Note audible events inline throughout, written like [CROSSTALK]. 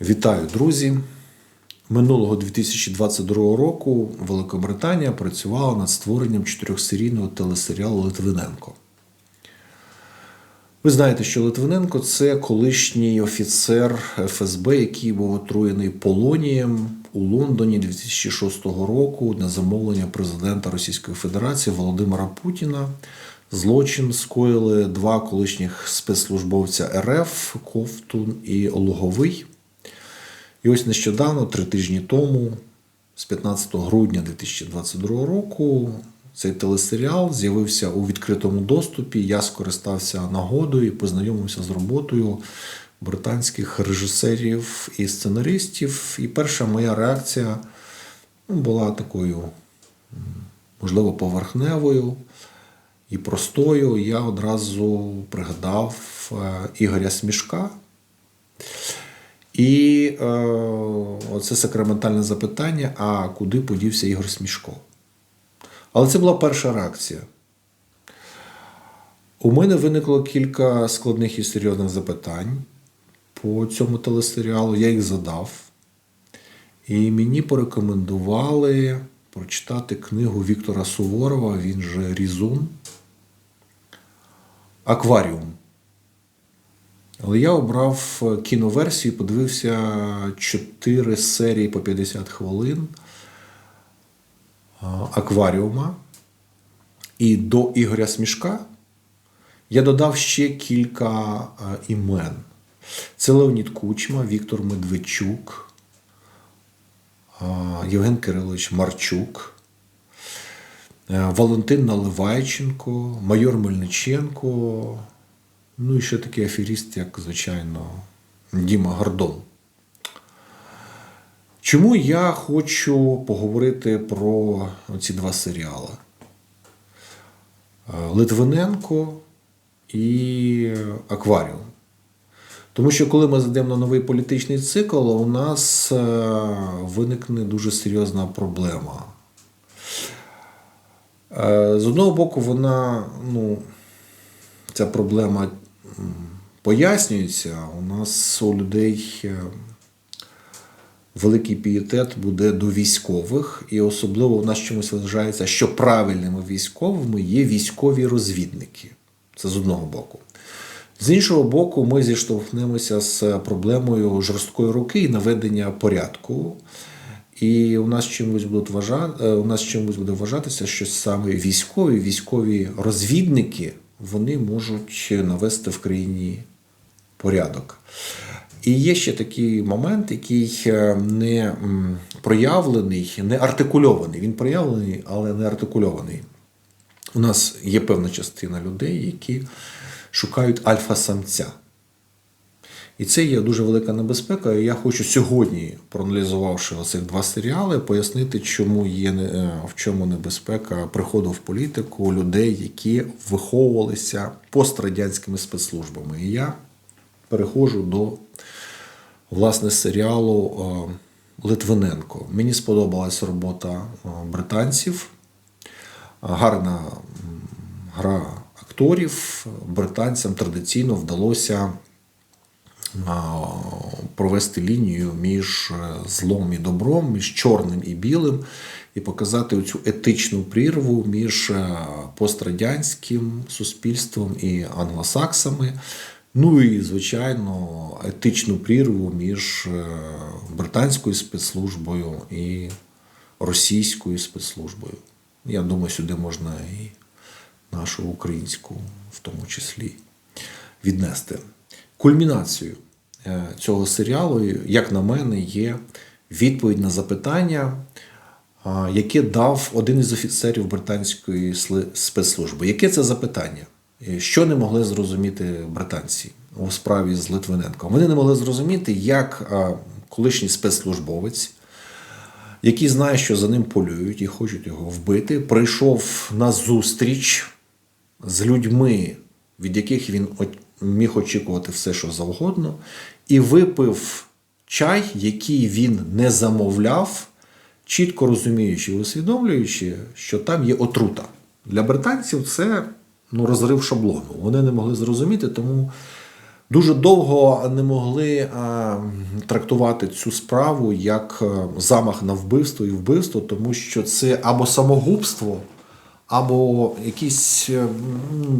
Вітаю, друзі! Минулого 2022 року Великобританія працювала над створенням чотирьохсерійного телесеріалу Литвиненко. Ви знаєте, що Литвиненко це колишній офіцер ФСБ, який був отруєний полонієм у Лондоні 2006 року на замовлення президента Російської Федерації Володимира Путіна. Злочин скоїли два колишніх спецслужбовця РФ Ковтун і Луговий. І ось нещодавно, три тижні тому, з 15 грудня 2022 року, цей телесеріал з'явився у відкритому доступі. Я скористався нагодою і познайомився з роботою британських режисерів і сценаристів. І перша моя реакція ну, була такою, можливо, поверхневою і простою. Я одразу пригадав е, Ігоря Смішка. І е, оце сакраментальне запитання: а куди подівся Ігор Смішко? Але це була перша реакція. У мене виникло кілька складних і серйозних запитань по цьому телесеріалу. Я їх задав. І мені порекомендували прочитати книгу Віктора Суворова, він же Різун Акваріум. Але я обрав кіноверсію, подивився 4 серії по 50 хвилин акваріума. І до Ігоря Смішка я додав ще кілька імен. Це Леонід Кучма, Віктор Медведчук, Євген Кирилович Марчук, е, Валентин Наливайченко, майор Мельниченко. Ну і ще такий аферіст, як, звичайно, Діма Гордон. Чому я хочу поговорити про ці два серіали? Е, Литвиненко і Акваріум. Тому що коли ми зайдемо на новий політичний цикл, у нас е, виникне дуже серйозна проблема. Е, З одного боку, вона, ну, ця проблема пояснюється. У нас у людей е, великий пієтет буде до військових, і особливо у нас чомусь вважається, що правильними військовими є військові розвідники. Це з одного боку. З іншого боку, ми зіштовхнемося з проблемою жорсткої руки і наведення порядку. І у нас чимось будуть вважати, у нас чимось буде вважатися, що саме військові, військові розвідники вони можуть навести в країні порядок. І є ще такий момент, який е, не проявлений, не артикульований. Він проявлений, але не артикульований. У нас є певна частина людей, які шукають альфа-самця. І це є дуже велика небезпека. І я хочу сьогодні, проаналізувавши оцих два серіали, пояснити, чому є е, в чому небезпека приходу в політику людей, які виховувалися пострадянськими спецслужбами. І я переходжу до власне серіалу е, Литвиненко. Мені сподобалась робота е, британців, гарна гра акторів. Британцям традиційно вдалося провести лінію між е, злом і добром, між чорним і білим, і показати цю етичну прірву між е, пострадянським суспільством і англосаксами. Ну і, звичайно, етичну прірву між е, британською спецслужбою і російською спецслужбою. Я думаю, сюди можна і нашу українську в тому числі віднести. Кульмінацією е, цього серіалу, як на мене, є відповідь на запитання, яке дав один із офіцерів британської спецслужби. Яке це запитання? Е, Що не могли зрозуміти британці у справі з Литвиненком? Вони не могли зрозуміти, як колишній спецслужбовець, який знає, що за ним полюють і хочуть його вбити, прийшов на зустріч з людьми, від яких він міг очікувати все, що завгодно, і випив чай, який він не замовляв, чітко розуміючи і усвідомлюючи, що там є отрута. Для британців це ну, розрив шаблону. Вони не могли зрозуміти, тому Дуже довго не могли е, трактувати цю справу як е, замах на вбивство і вбивство, тому що це або самогубство, або якийсь е,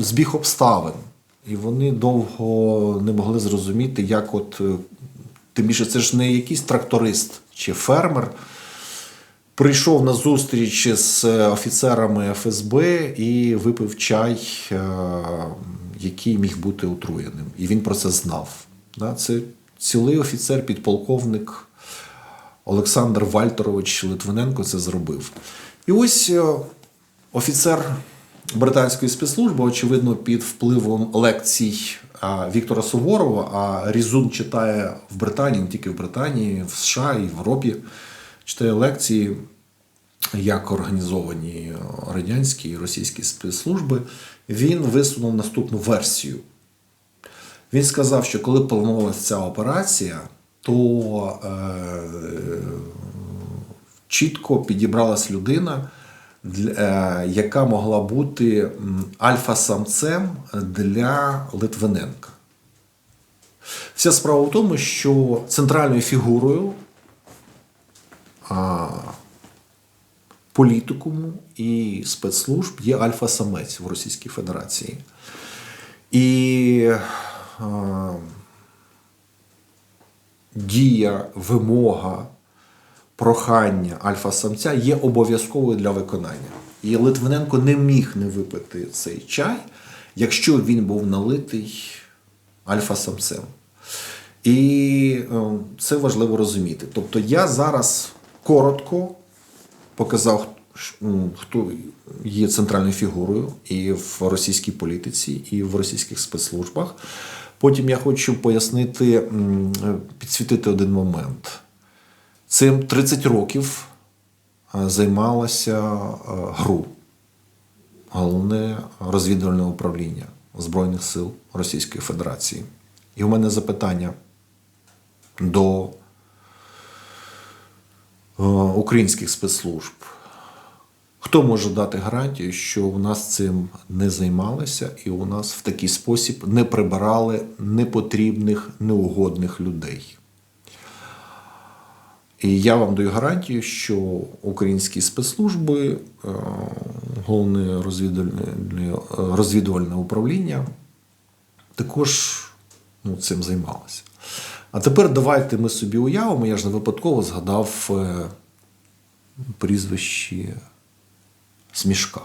збіг обставин. І вони довго не могли зрозуміти, як от е, тим більше це ж не якийсь тракторист чи фермер. Прийшов на зустріч з е, офіцерами ФСБ і випив чай, е, який міг бути отруєним. І він про це знав. Це цілий офіцер, підполковник Олександр Вальтерович Литвиненко це зробив. І ось офіцер британської спецслужби, очевидно, під впливом лекцій Віктора Суворова, а Різун читає в Британії, не тільки в Британії, в США і в Європі, читає лекції, як організовані радянські і російські спецслужби. Він висунув наступну версію. Він сказав, що коли планувалася ця операція, то е, чітко підібралась людина, яка могла бути альфа-самцем для Литвиненка. Вся справа в тому, що центральною фігурою політикуму і спецслужб є альфа-самець в Російській Федерації. І дія, вимога, прохання альфа-самця є обов'язковою для виконання. І Литвиненко не міг не випити цей чай, якщо він був налитий альфа-самцем. І е, це важливо розуміти. Тобто я зараз коротко показав, хто є центральною фігурою і в російській політиці, і в російських спецслужбах. Потім я хочу пояснити, е, підсвітити один момент. Цим 30 років е, займалося е, ГРУ, головне розвідувальне управління Збройних сил Російської Федерації. І у мене запитання до е, українських спецслужб. Хто може дати гарантію, що у нас цим не займалися, і у нас в такий спосіб не прибирали непотрібних, неугодних людей? І я вам даю гарантію, що українські спецслужби, е, головне розвідувальне, розвідувальне управління також ну, цим займалося. А тепер давайте ми собі уявимо, я ж не випадково згадав е, прізвище Смішка.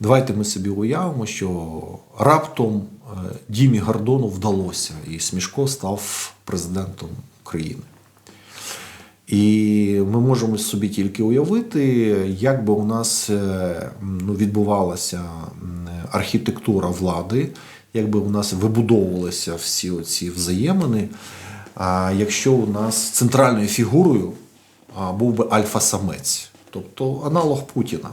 Давайте ми собі уявимо, що раптом е, Дімі Гордону вдалося, і Смішко став президентом України. І ми можемо собі тільки уявити, як би у нас е, ну, відбувалася архітектура влади, як би у нас вибудовувалися всі оці взаємини. А якщо у нас центральною фігурою був би альфа-самець, тобто аналог Путіна.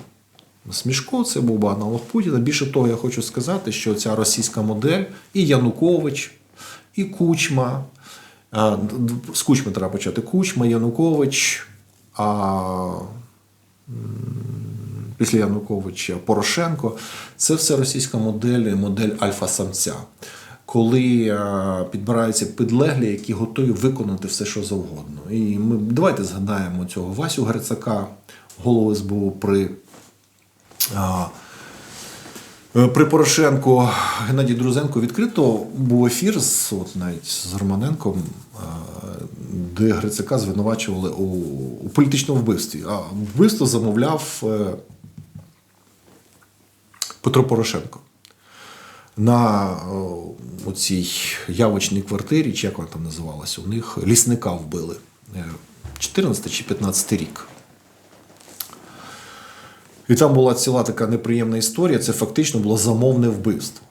Смішко це був би аналог Путіна. Більше того, я хочу сказати, що ця російська модель і Янукович, і Кучма. З Кучми треба почати. Кучма, Янукович, а після Януковича Порошенко. Це все російська модель, модель альфа-самця. Коли е, підбираються підлеглі, які готові виконати все, що завгодно. І ми давайте згадаємо цього Васю Грицака, голову СБУ при При Порошенку Геннадій Друзенко відкрито був ефір з от навіть з Романенком, е, де Грицака звинувачували у, у політичному вбивстві. А вбивство замовляв е, Петро Порошенко. На е, цій явочній квартирі, чи як вона там називалася, у них лісника вбили. Е, 14 чи 15 рік. І там була ціла така неприємна історія. Це фактично було замовне вбивство.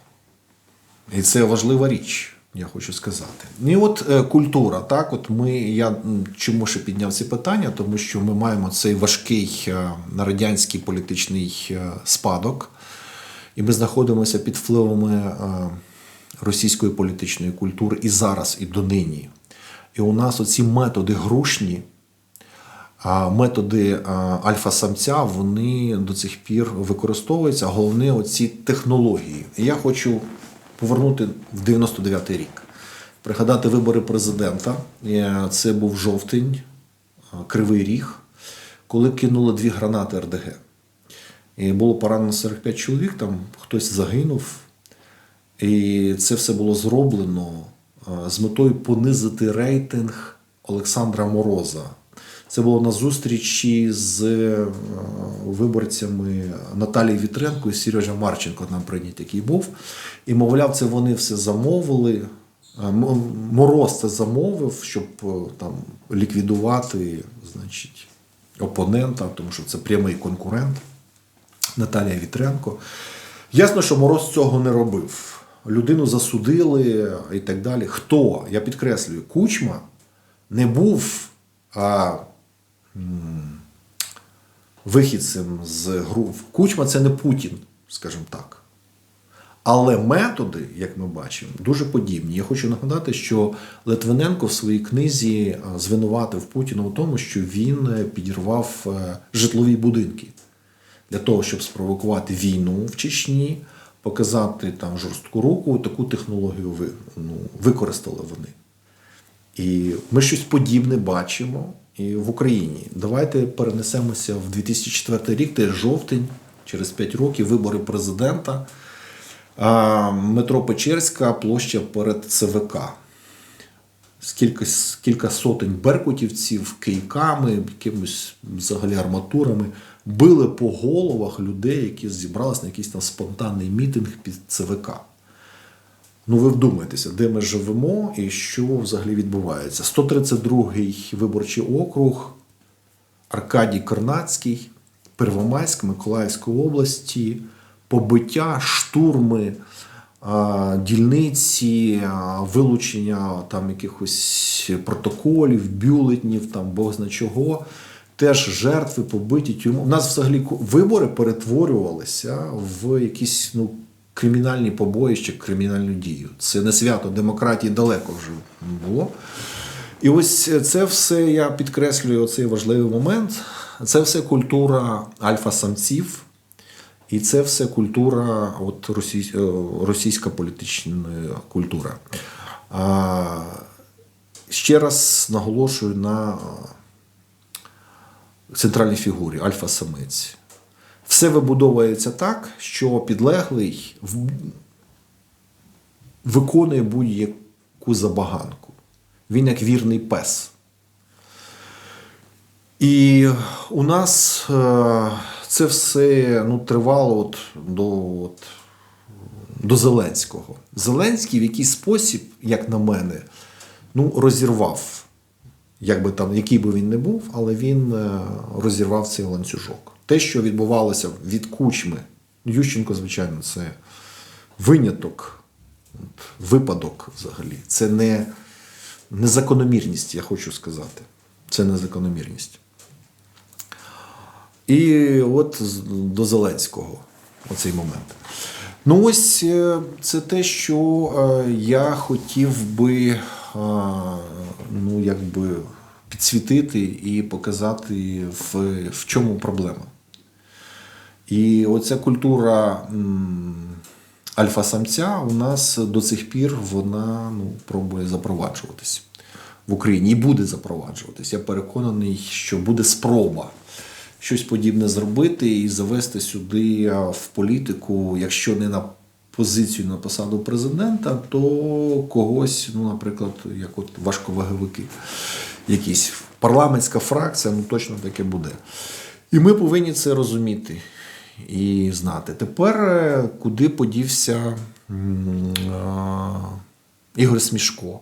І це важлива річ, я хочу сказати. І от е, культура, так, от ми, я чому ще підняв ці питання, тому що ми маємо цей важкий е, радянський політичний е, спадок, і ми знаходимося під впливами російської політичної культури і зараз, і донині. І у нас оці методи грушні, методи альфа-самця вони до цих пір використовуються. Головне, оці технології. Я хочу повернути в 99-й рік. Пригадати вибори президента. Е, Це був жовтень, е, Кривий Ріг, коли кинули дві гранати РДГ. І було поранено 45 чоловік, там хтось загинув. І це все було зроблено е, з метою понизити рейтинг Олександра Мороза. Це було на зустрічі з е, виборцями Наталії Вітренко і Сережа Марченко нам прийнят, який був. І, мовляв, це вони все замовили. Е, Мороз це замовив, щоб е, там ліквідувати значить, опонента, тому що це прямий конкурент. Наталія Вітренко. Ясно, що Мороз цього не робив. Людину засудили і так далі. Хто? Я підкреслюю, Кучма не був а, вихідцем з груп. Кучма це не Путін, скажімо так. Але методи, як ми бачимо, дуже подібні. Я хочу нагадати, що Литвиненко в своїй книзі звинуватив Путіна у тому, що він е, підірвав е, житлові будинки для того, щоб спровокувати війну в Чечні, показати там жорстку руку, таку технологію ви, ну, використали вони. І ми щось подібне бачимо в Україні. Давайте перенесемося в 2004 рік, теж жовтень, через 5 років, вибори президента. Метро Печерська, площа перед ЦВК. Скільки, кілька сотень беркутівців, кийками, якимось взагалі арматурами били по головах людей, які зібралися на якийсь там спонтанний мітинг під ЦВК. Ну, ви вдумайтеся, де ми живемо і що взагалі відбувається. 132-й виборчий округ, Аркадій Корнацький, Первомайськ, Миколаївської області, побиття, штурми, дільниці, вилучення там якихось протоколів, бюлетнів, там Бог зна чого. Теж жертви побиті тюрму. У нас взагалі вибори перетворювалися в якісь ну, кримінальні побоїща, кримінальну дію. Це не свято демократії далеко вже було. І ось це все я підкреслюю цей важливий момент. Це все культура альфа-самців, і це все культура, от російсь, е, російська політична культура. А, ще раз наголошую на центральній фігурі альфа-самець. Все вибудовується так, що підлеглий виконує будь-яку забаганку. Він як вірний пес. І у нас е, це все ну, тривало от до, от, до Зеленського. Зеленський в якийсь спосіб, як на мене, ну, розірвав, як би там, який би він не був, але він е, розірвав цей ланцюжок. Те, що відбувалося від кучми, Ющенко, звичайно, це виняток, випадок взагалі. Це не, не закономірність, я хочу сказати. Це не закономірність. І от до Зеленського оцей момент. Ну, ось е, це те, що е, я хотів би е, ну, якби підсвітити і показати, в, в чому проблема. І оця культура альфа-самця у нас до цих пір вона ну, пробує запроваджуватись в Україні і буде запроваджуватись. Я переконаний, що буде спроба щось подібне зробити і завести сюди в політику, якщо не на позицію на посаду президента, то когось, ну, наприклад, як от важковаговики, якісь парламентська фракція, ну точно таке буде. І ми повинні це розуміти і знати. Тепер е, куди подівся Ігор Смішко?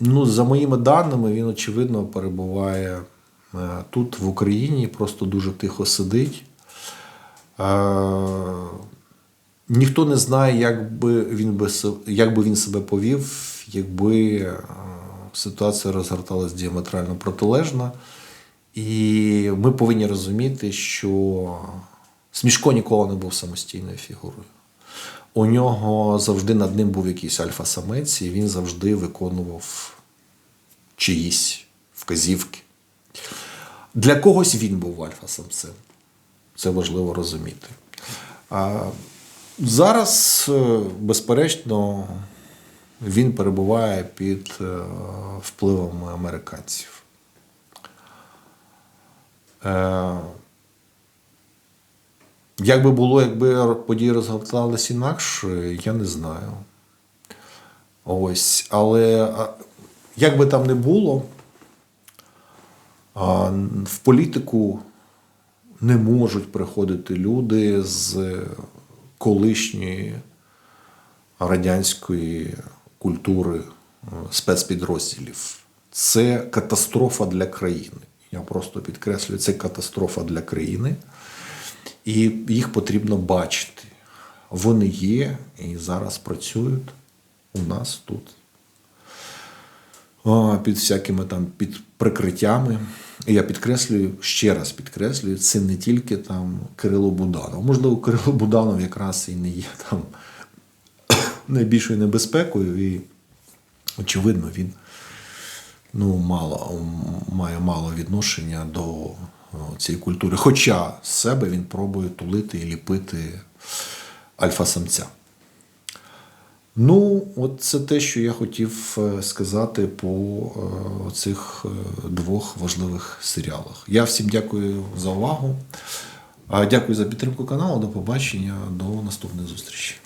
Ну, за моїми даними, він очевидно перебуває е, тут, в Україні, просто дуже тихо сидить. Е, Ніхто не знає, як би він, би, як би він себе повів, якби ситуація розгорталась діаметрально протилежно. І ми повинні розуміти, що Смішко ніколи не був самостійною фігурою. У нього завжди над ним був якийсь альфа-самець, і він завжди виконував чиїсь вказівки. Для когось він був альфа-самцем. Це важливо розуміти. А зараз, е, безперечно, він перебуває під е, впливом американців. Е, Як би було, якби події розгорталися інакше, я не знаю. Ось, але як би там не було, в політику не можуть приходити люди з колишньої радянської культури е, спецпідрозділів. Це катастрофа для країни. Я просто підкреслюю, це катастрофа для країни. І їх потрібно бачити. Вони є і зараз працюють у нас тут. Під всякими там під прикриттями. І я підкреслюю, ще раз підкреслюю, це не тільки там Кирило Буданов. Можливо, Кирило Буданов якраз і не є там [COUGHS] найбільшою небезпекою, і, очевидно, він ну, мало, має мало відношення до цієї культури. Хоча з себе він пробує тулити і ліпити альфа-самця. Ну, от це те, що я хотів е, сказати по е, цих е, двох важливих серіалах. Я всім дякую за увагу. Дякую за підтримку каналу. До побачення, до наступних зустрічей.